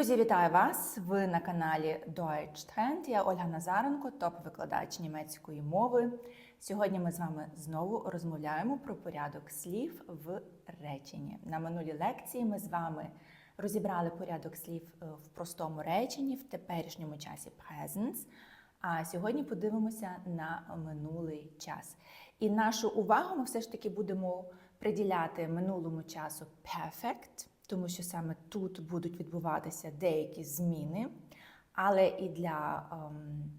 Друзі, вітаю вас! Ви на каналі Deutsch Trend. Я Ольга Назаренко, топ-викладач німецької мови. Сьогодні ми з вами знову розмовляємо про порядок слів в реченні. На минулій лекції ми з вами розібрали порядок слів е, в простому реченні в теперішньому часі present. А сьогодні подивимося на минулий час. І нашу увагу ми все ж таки будемо приділяти минулому часу perfect, тому що саме тут будуть відбуватися деякі зміни. Але і для ем,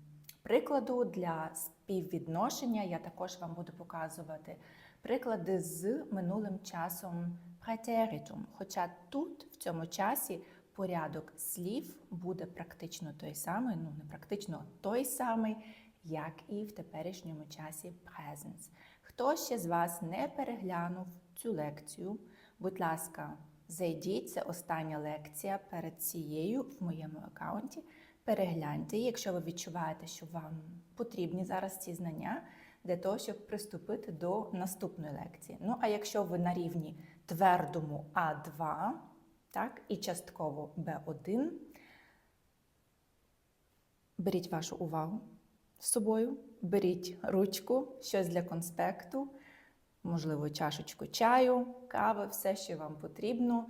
прикладу, для співвідношення я також вам буду показувати приклади з минулим часом претеритум. Хоча тут, в цьому часі, порядок слів буде практично той самий, ну не практично той самий, як і в теперішньому часі presence. Хто ще з вас не переглянув цю лекцію, будь ласка, зайдіть, це остання лекція перед цією в моєму аккаунті. Перегляньте, якщо ви відчуваєте, що вам потрібні зараз ці знання для того, щоб приступити до наступної лекції. Ну, а якщо ви на рівні твердому А2, так, і частково Б1, беріть вашу увагу з собою, беріть ручку, щось для конспекту, можливо, чашечку чаю, кави, все, що вам потрібно,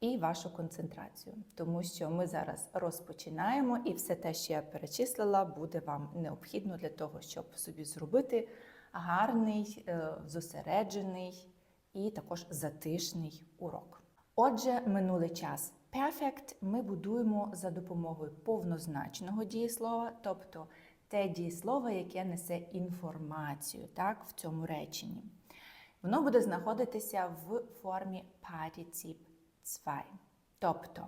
і вашу концентрацію. Тому що ми зараз розпочинаємо, і все те, що я перечислила, буде вам необхідно для того, щоб собі зробити гарний, е, зосереджений і також затишний урок. Отже, минулий час. Perfect ми будуємо за допомогою повнозначного дієслова, тобто те дієслово, яке несе інформацію так, в цьому реченні. Воно буде знаходитися в формі Partizip 2. Тобто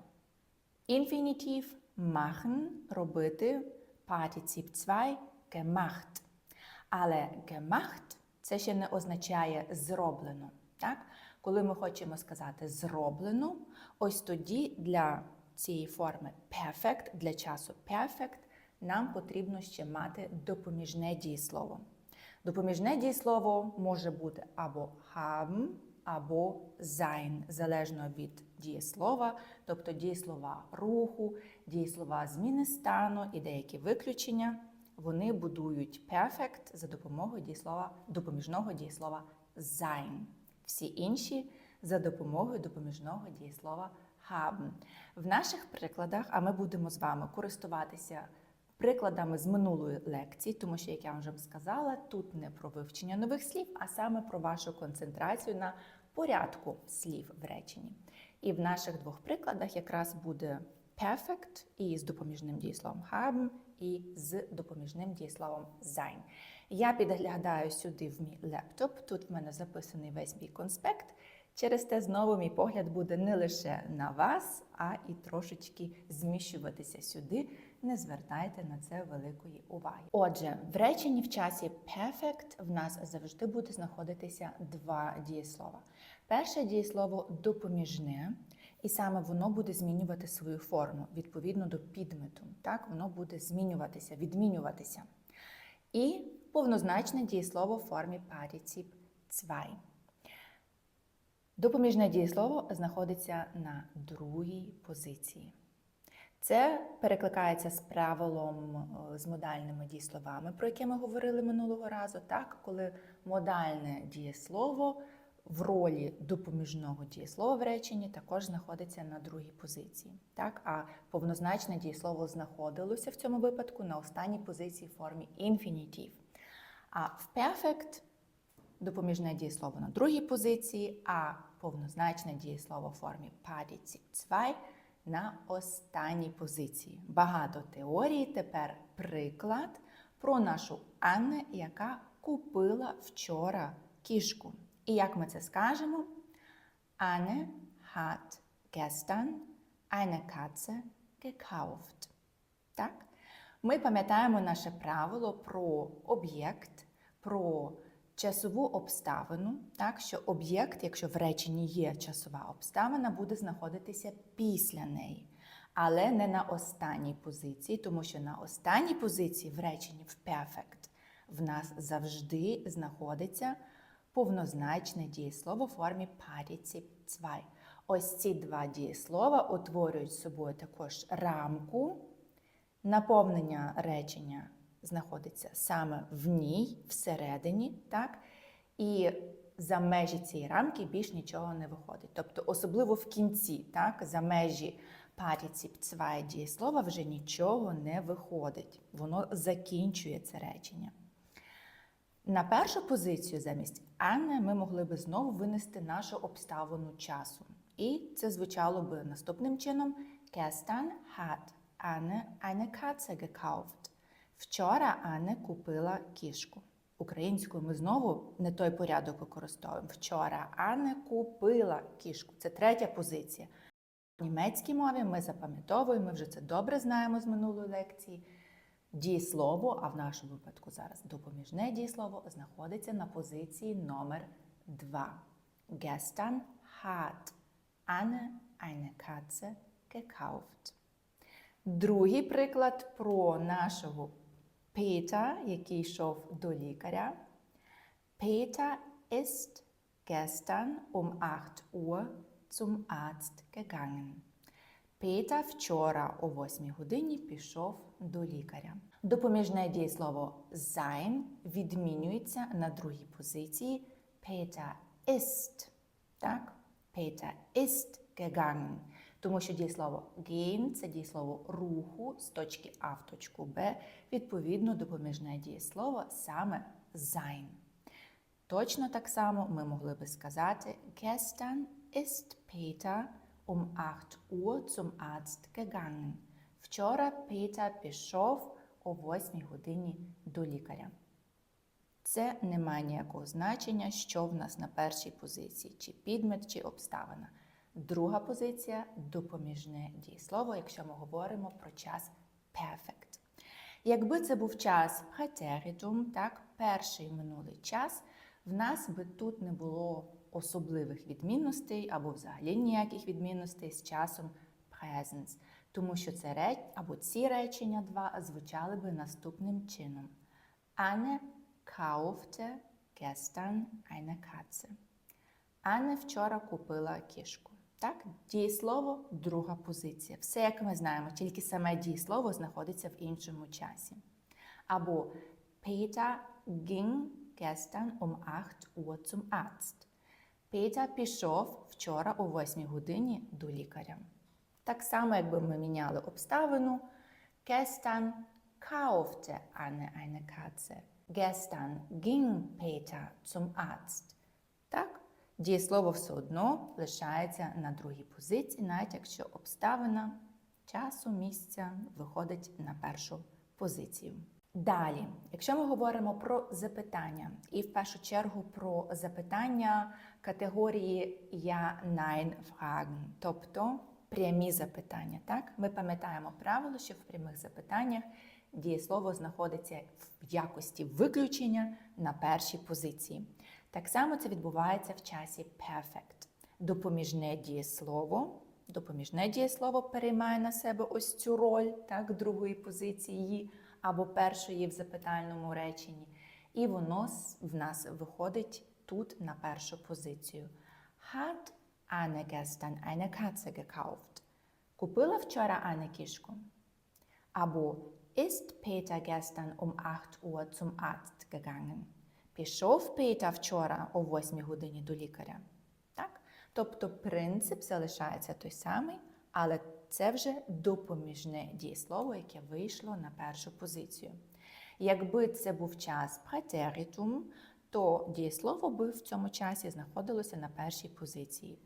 інфінітив machen робити Partizip 2 gemacht. Але gemacht це ще не означає зроблено. Так? Коли ми хочемо сказати зроблено, ось тоді для цієї форми perfect, для часу perfect, нам потрібно ще мати допоміжне дієслово. Допоміжне дієслово може бути або haben, або sein, залежно від дієслова, тобто дієслова руху, дієслова зміни стану і деякі виключення. Вони будують perfect за допомогою дієслова, допоміжного дієслова sein. Всі інші за допомогою допоміжного дієслова haben. В наших прикладах, а ми будемо з вами користуватися прикладами з минулої лекції, тому що, як я вже сказала, тут не про вивчення нових слів, а саме про вашу концентрацію на порядку слів в реченні. І в наших двох прикладах якраз буде perfect і з допоміжним дієсловом haben, і з допоміжним дієсловом sein. Я підглядаю сюди в мій лептоп. Тут в мене записаний весь мій конспект. Через те знову мій погляд буде не лише на вас, а і трошечки зміщуватися сюди. Не звертайте на це великої уваги. Отже, в реченні в часі perfect в нас завжди буде знаходитися два дієслова. Перше дієслово допоміжне, і саме воно буде змінювати свою форму відповідно до підмету. Так, воно буде змінюватися, відмінюватися. І повнозначне дієслово в формі partizip 2. Допоміжне дієслово знаходиться на другій позиції. Це перекликається з правилом е, з модальними дієсловами, про яке ми говорили минулого разу, так, коли модальне дієслово в ролі допоміжного дієслова в реченні також знаходиться на другій позиції. Так? А повнозначне дієслово знаходилося в цьому випадку на останній позиції в формі інфінітів. А в perfect допоміжне дієслово на другій позиції, а повнозначне дієслово в формі partizip 2 на останній позиції. Багато теорії, тепер приклад про нашу Анне, яка купила вчора кішку. І як ми це скажемо? Anne hat gestern eine Katze gekauft. Так? Ми пам'ятаємо наше правило про об'єкт, про часову обставину, так що об'єкт, якщо в реченні є часова обставина, буде знаходитися після неї, але не на останній позиції, тому що на останній позиції в реченні в perfect в нас завжди знаходиться повнозначне дієслово в формі partizip 2. Ось ці два дієслова утворюють собою також рамку. Наповнення речення знаходиться саме в ній, всередині, так? І за межі цієї рамки більш нічого не виходить. Тобто, особливо в кінці, так, за межі партіціп цває дієслова вже нічого не виходить. Воно закінчує це речення. На першу позицію замість Анне ми могли би знову винести нашу обставину часу. І це звучало би наступним чином: Gestern hat Anne eine Katze gekauft. Вчора Анне купила кішку. Українською ми знову не той порядок використовуємо. Вчора Анне купила кішку. Це третя позиція. В німецькій мові ми запам'ятовуємо, ми вже це добре знаємо з минулої лекції. Дієслово, а в нашому випадку зараз допоміжне дієслово, знаходиться на позиції номер 2. Gestern hat Anne eine Katze gekauft. Другий приклад про нашого Пета, який йшов до лікаря. Peter ist gestern um 8 Uhr zum Arzt gegangen. Петя вчора о 8 годині пішов до лікаря. Допоміжне дієслово sein відмінюється на другій позиції. Peter ist. Так? Peter ist gegangen. Тому що дієслово gehen – це дієслово руху з точки А в точку Б. Відповідно, допоміжне дієслово саме sein. Точно так само ми могли би сказати Gestern ist Peter um 8 Uhr zum Arzt gegangen. Вчора Петя пішов о 8 годині до лікаря. Це не має ніякого значення, що в нас на першій позиції, чи підмет, чи обставина. Друга позиція допоміжне дієслово, якщо ми говоримо про час perfect. Якби це був час претеритум, так, перший минулий час, в нас би тут не було особливих відмінностей або взагалі ніяких відмінностей з часом presence, тому що це реч, або ці речення два звучали би наступним чином. Anne kaufte gestern eine Katze. Анне вчора купила кішку. Так, дієслово друга позиція. Все, як ми знаємо, тільки саме дієслово знаходиться в іншому часі. Або Peter ging gestern um 8 Uhr zum Arzt. Петя пішов вчора о 8 годині до лікаря. Так само, якби ми міняли обставину. Gestern kaufte Anne eine Katze. Gestern ging Peter zum Arzt. Так? Дієслово все одно лишається на другій позиції, навіть якщо обставина часу, місця виходить на першу позицію. Далі, якщо ми говоримо про запитання, і в першу чергу про запитання категорії Я nein тобто прямі запитання. Так? Ми пам'ятаємо правило, що в прямих запитаннях дієслово знаходиться в якості виключення на першій позиції. Так само це відбувається в часі perfect. Допоміжне дієслово. Допоміжне дієслово переймає на себе ось цю роль так, другої позиції або першої в запитальному реченні. І воно в нас виходить тут на першу позицію. Hat Anne gestern eine Katze gekauft? Купила вчора Анне кішку? Або Ist Peter gestern um 8 Uhr zum Arzt gegangen? Пішов Петя вчора о 8 годині до лікаря. Так? Тобто принцип залишається той самий, але це вже допоміжне дієслово, яке вийшло на першу позицію. Якби це був час претеритум, то дієслово би в цьому часі знаходилося на першій позиції.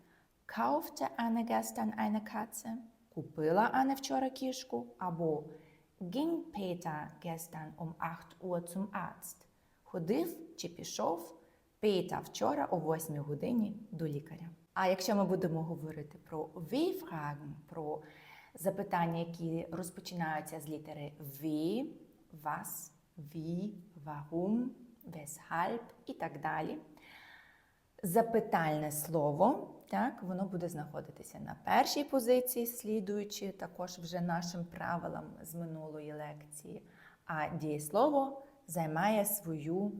Kaufte Anne gestern eine Katze? Купила Анне вчора кішку, або Ging Peter gestern um 8 Uhr zum Arzt? Ходив чи пішов Петя вчора о 8 годині до лікаря. А якщо ми будемо говорити про V-фраген, про запитання, які розпочинаються з літери V, was, wie, warum, weshalb і так далі. Запитальне слово, так, воно буде знаходитися на першій позиції, слідуючи також вже нашим правилам з минулої лекції. А дієслово займає свою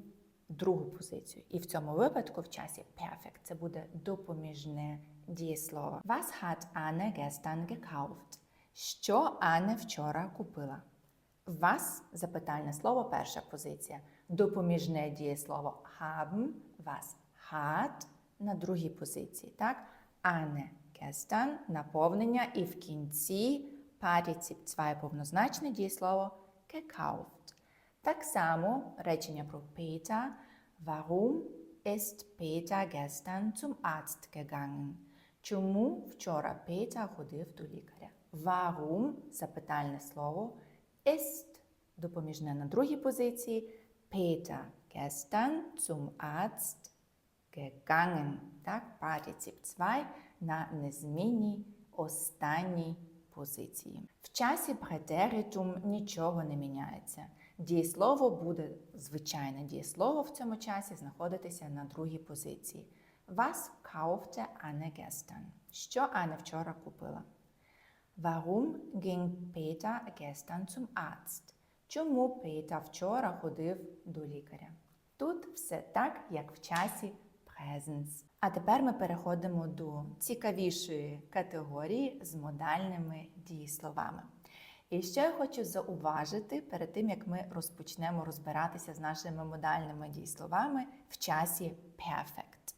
другу позицію. І в цьому випадку в часі perfect це буде допоміжне дієслово. Was hat Anne gestern gekauft? Що Анне вчора купила? Was – запитальне слово, перша позиція. Допоміжне дієслово haben, was hat на другій позиції. Так? Anne gestern – наповнення і в кінці партіціп 2 повнозначне дієслово gekauft. Так само речення про Peter. Warum ist Peter gestern zum Arzt gegangen? Чому вчора Петя ходив до лікаря? Warum – запитальне слово. Ist – допоміжне на другій позиції. Peter gestern zum Arzt gegangen. Так, партіціп 2 на незмінній останній позиції. В часі претеритум нічого не міняється. Дієслово буде звичайне дієслово в цьому часі знаходитися на другій позиції. Was kaufte Anne gestern? Що Анне вчора купила? Warum ging Peter gestern zum Arzt? Чому Петя вчора ходив до лікаря? Тут все так, як в часі presence. А тепер ми переходимо до цікавішої категорії з модальними дієсловами. І ще я хочу зауважити перед тим, як ми розпочнемо розбиратися з нашими модальними дієсловами в часі perfect.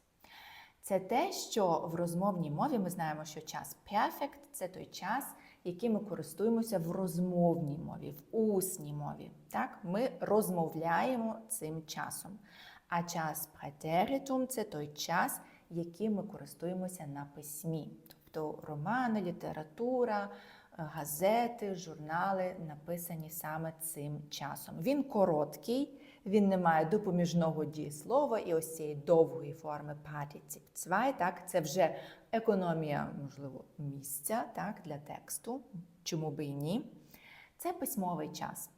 Це те, що в розмовній мові ми знаємо, що час perfect – це той час, яким ми користуємося в розмовній мові, в усній мові. Так? Ми розмовляємо цим часом. А час претеритум – це той час, яким ми користуємося на письмі. Тобто романи, література, газети, журнали написані саме цим часом. Він короткий, він не має допоміжного дієслова і ось цієї довгої форми партіціп цвай, так, це вже економія, можливо, місця так, для тексту, чому би і ні. Це письмовий час.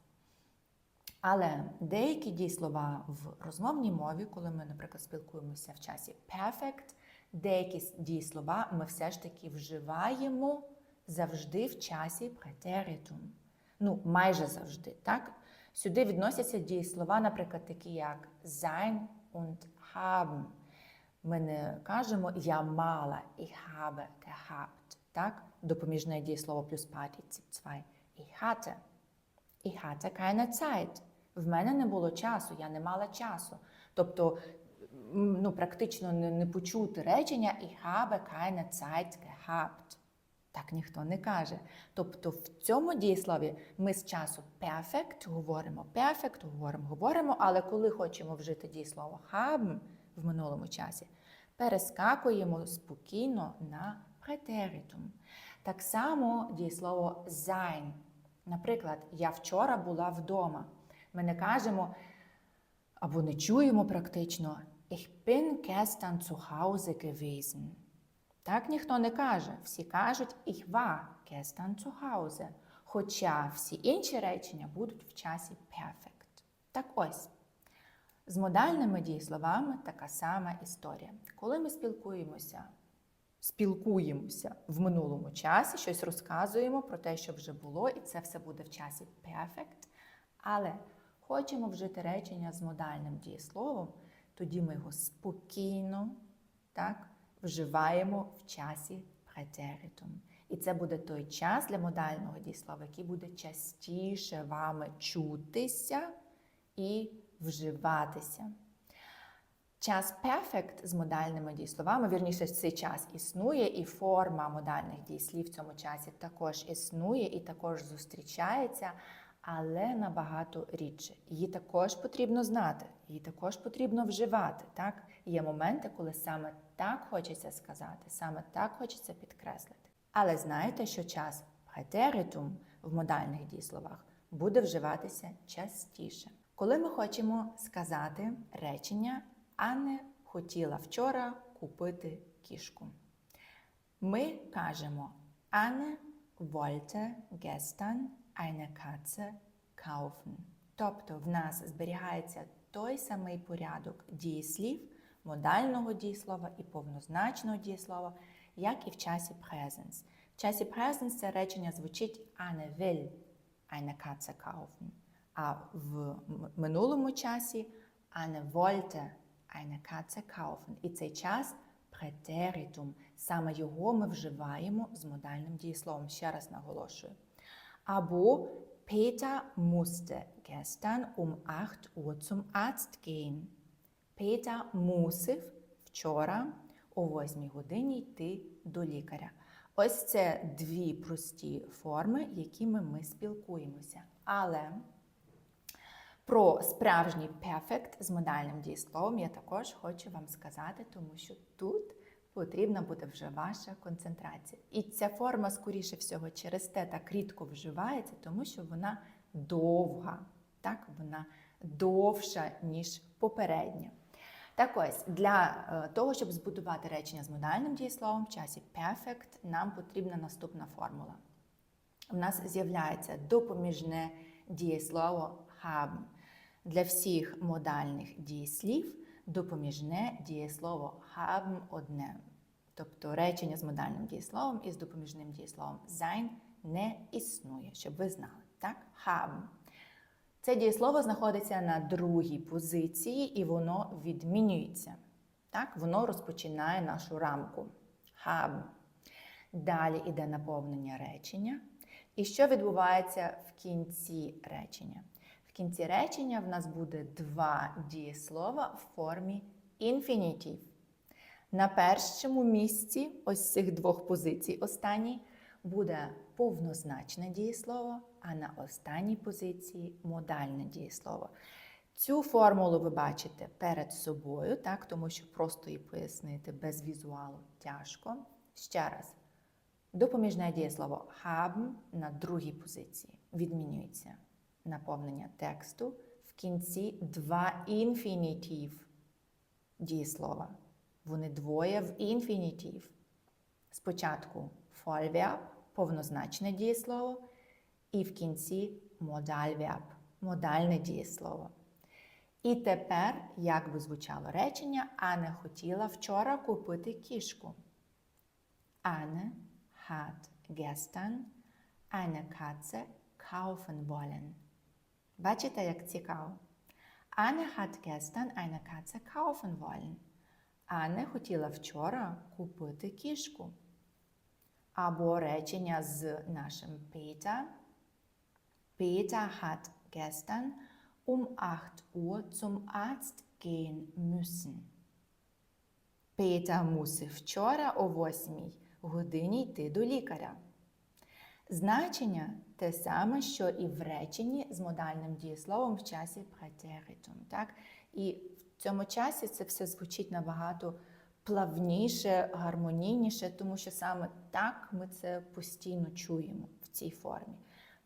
Але деякі дієслова в розмовній мові, коли ми, наприклад, спілкуємося в часі perfect, деякі дієслова ми все ж таки вживаємо завжди в часі претеритум. Ну, майже завжди, так? Сюди відносяться дієслова, наприклад, такі як sein und haben. Ми не кажемо я мала ich habe gehabt, так? Допоміжне дієслово плюс 2. Ich hatte. Ich hatte keine Zeit. В мене не було часу, я не мала часу. Тобто, ну, практично не, не почути речення Ich habe keine Zeit gehabt. Так ніхто не каже. Тобто в цьому дієслові ми з часу perfect говоримо perfect, говоримо, говоримо, але коли хочемо вжити дієслово haben в минулому часі, перескакуємо спокійно на претеритум. Так само дієслово sein. Наприклад, я вчора була вдома. Ми не кажемо або не чуємо практично Ich bin gestern zu Hause gewesen. Так ніхто не каже. Всі кажуть ich war gestern zu Hause. Хоча всі інші речення будуть в часі perfect. Так ось. З модальними дієсловами така сама історія. Коли ми спілкуємося, спілкуємося в минулому часі, щось розказуємо про те, що вже було, і це все буде в часі perfect, але хочемо вжити речення з модальним дієсловом, тоді ми його спокійно так, вживаємо в часі претеритум. І це буде той час для модального дієслова, який буде частіше вами чутися і вживатися. Час perfect з модальними дієсловами, вірніше, цей час існує, і форма модальних дієслів в цьому часі також існує і також зустрічається, але набагато рідше. Її також потрібно знати, її також потрібно вживати. Так? Є моменти, коли саме так хочеться сказати, саме так хочеться підкреслити. Але знаєте, що час претеритум в модальних дієсловах буде вживатися частіше. Коли ми хочемо сказати речення Анне хотіла вчора купити кішку. Ми кажемо Anne wollte gestern eine Katze kaufen. Тобто в нас зберігається той самий порядок дієслів, модального дієслова і повнозначного дієслова, як і в часі presence. В часі presence це речення звучить Anne will eine Katze kaufen. А в минулому часі Anne wollte eine Katze kaufen. І цей час претеритум. Саме його ми вживаємо з модальним дієсловом. Ще раз наголошую. Або Peter musste gestern um 8 Uhr zum Arzt gehen. Петя мусив вчора о 8 годині йти до лікаря. Ось це дві прості форми, якими ми спілкуємося. Але про справжній перфект з модальним дієсловом я також хочу вам сказати, тому що тут потрібна буде вже ваша концентрація. І ця форма, скоріше всього, через те так рідко вживається, тому що вона довга, так? вона довша, ніж попередня. Так ось, для е, того, щоб збудувати речення з модальним дієсловом в часі perfect, нам потрібна наступна формула. У нас з'являється допоміжне дієслово haben. Для всіх модальних дієслів допоміжне дієслово haben одне. Тобто речення з модальним дієсловом і з допоміжним дієсловом sein не існує, щоб ви знали. Так? Haben. Це дієслово знаходиться на другій позиції і воно відмінюється. Так? Воно розпочинає нашу рамку. Haben. Далі йде наповнення речення. І що відбувається в кінці речення? В кінці речення в нас буде два дієслова в формі інфінітів. На першому місці ось цих двох позицій останній буде повнозначне дієслово, а на останній позиції модальне дієслово. Цю формулу ви бачите перед собою, так, тому що просто її пояснити без візуалу тяжко. Ще раз. Допоміжне дієслово haben на другій позиції відмінюється наповнення тексту. В кінці два інфінітів дієслова. Вони двоє в інфінітів. Спочатку Vollverb – повнозначне дієслово, і в кінці Modalverb – модальне дієслово. І тепер, як би звучало речення, Анне хотіла вчора купити кішку. Anne hat gestern eine Katze kaufen wollen. Бачите, як цікаво? Anne hat gestern eine Katze kaufen wollen. Анне хотіла вчора купити кішку. Або речення з нашим Peter. Peter hat gestern um 8 Uhr zum Arzt gehen müssen. Петя мусив вчора о 8 годині йти до лікаря. Значення те саме, що і в реченні з модальним дієсловом в часі претеритум. І в цьому часі це все звучить набагато плавніше, гармонійніше, тому що саме так ми це постійно чуємо в цій формі.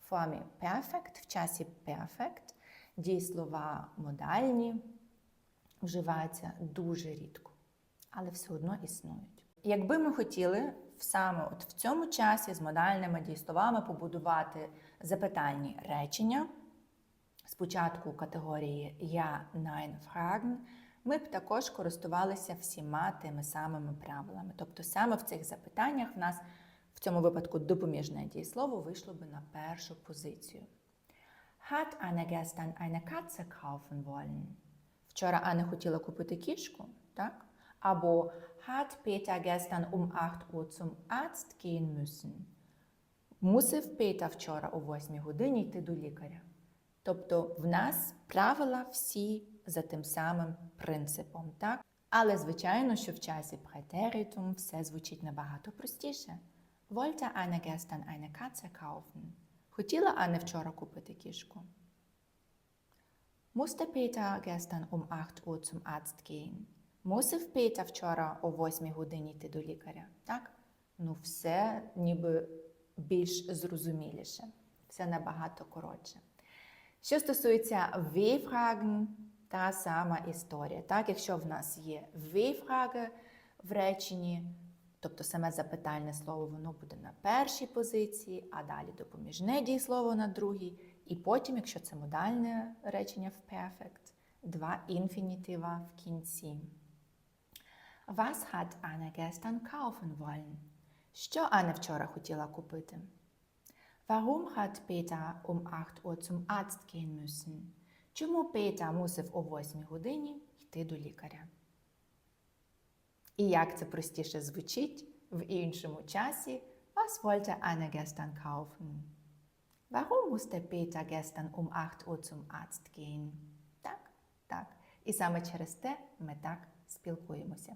Формі perfect, в часі perfect дієслова модальні вживаються дуже рідко, але все одно існують. Якби ми хотіли саме от в цьому часі з модальними дієсловами побудувати запитальні речення, спочатку категорії Я nein ми б також користувалися всіма тими самими правилами. Тобто саме в цих запитаннях в нас цьому випадку допоміжне дієслово вийшло би на першу позицію. Hat Anne gestern eine Katze kaufen wollen? Вчора Анна хотіла купити кішку, так? Або hat Peter gestern um 8 Uhr zum Arzt gehen müssen? Мусив Петя вчора о 8 годині йти до лікаря. Тобто в нас правила всі за тим самим принципом, так? Але, звичайно, що в часі претеритум все звучить набагато простіше. Wollte Anne gestern eine Katze kaufen? Хотіла Анне вчора купити кішку? Musste Peter gestern um 8 Uhr zum Arzt gehen? Мусив Петя вчора о 8 годині йти до лікаря, так? Ну, все ніби більш зрозуміліше, все набагато коротше. Що стосується V-фраген, та сама історія. Так, Якщо в нас є V-фраги в реченні, тобто саме запитальне слово, воно буде на першій позиції, а далі допоміжне дієслово на другій. І потім, якщо це модальне речення в perfect, два інфінітива в кінці. Was hat Anne gestern kaufen wollen? Що Анна вчора хотіла купити? Warum hat Peter um 8 Uhr zum Arzt gehen müssen? Чому Петя мусив о 8 годині йти до лікаря? І як це простіше звучить в іншому часі? Was wollte Anne gestern kaufen? Warum musste Peter gestern um 8 Uhr zum Arzt gehen? Так, так. І саме через те ми так спілкуємося.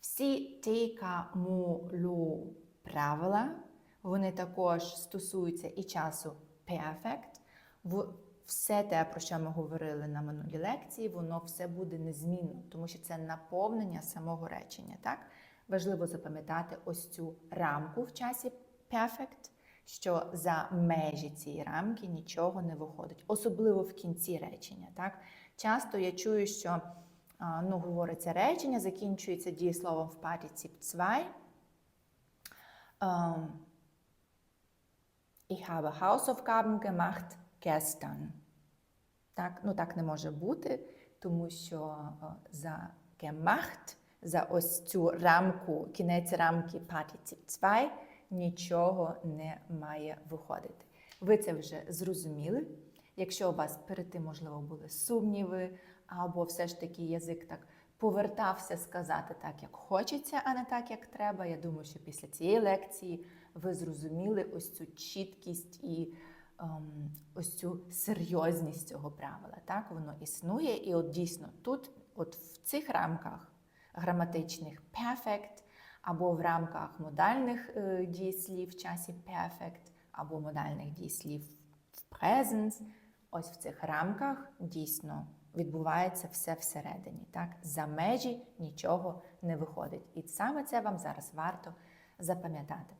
Всі тейка му лу правила, вони також стосуються і часу perfect. В- Все те, про що ми говорили на минулій лекції, воно все буде незмінно, тому що це наповнення самого речення. Так? Важливо запам'ятати ось цю рамку в часі perfect, що за межі цієї рамки нічого не виходить, особливо в кінці речення. Так? Часто я чую, що ну, говориться речення, закінчується дієсловом в Partizip 2. Ähm, ich habe Hausaufgaben gemacht gestern. Так, ну так не може бути, тому що за gemacht, за ось цю рамку, кінець рамки Partizip 2 нічого не має виходити. Ви це вже зрозуміли. Якщо у вас перед тим, можливо, були сумніви, або все ж таки язик так повертався сказати так, як хочеться, а не так, як треба. Я думаю, що після цієї лекції ви зрозуміли ось цю чіткість і ось цю серйозність цього правила. Так, воно існує, і от дійсно тут, от в цих рамках граматичних perfect, або в рамках модальних е, дієслів в часі perfect, або модальних дієслів в presence, ось в цих рамках дійсно відбувається все всередині. Так? За межі нічого не виходить. І саме це вам зараз варто запам'ятати.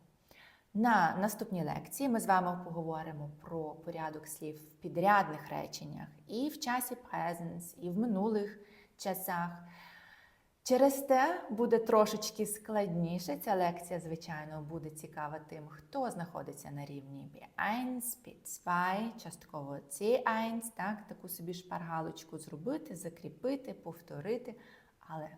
На наступній лекції ми з вами поговоримо про порядок слів в підрядних реченнях і в часі presence, і в минулих часах. Через те буде трошечки складніше. Ця лекція, звичайно, буде цікава тим, хто знаходиться на рівні B1, B2, частково C1, так, таку собі шпаргалочку зробити, закріпити, повторити. Але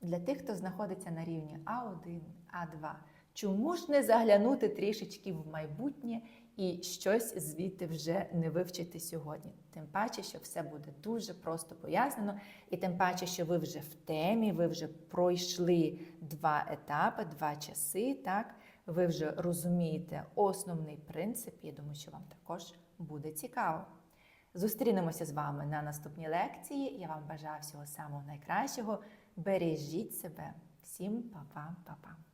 для тих, хто знаходиться на рівні А1, А2, чому ж не заглянути трішечки в майбутнє і щось звідти вже не вивчити сьогодні? Тим паче, що все буде дуже просто пояснено, і тим паче, що ви вже в темі, ви вже пройшли два етапи, два часи. Так, ви вже розумієте основний принцип. Я думаю, що вам також буде цікаво. Зустрінемося з вами на наступній лекції. Я вам бажаю всього самого найкращого. Бережіть себе. Всім па-па, па-па.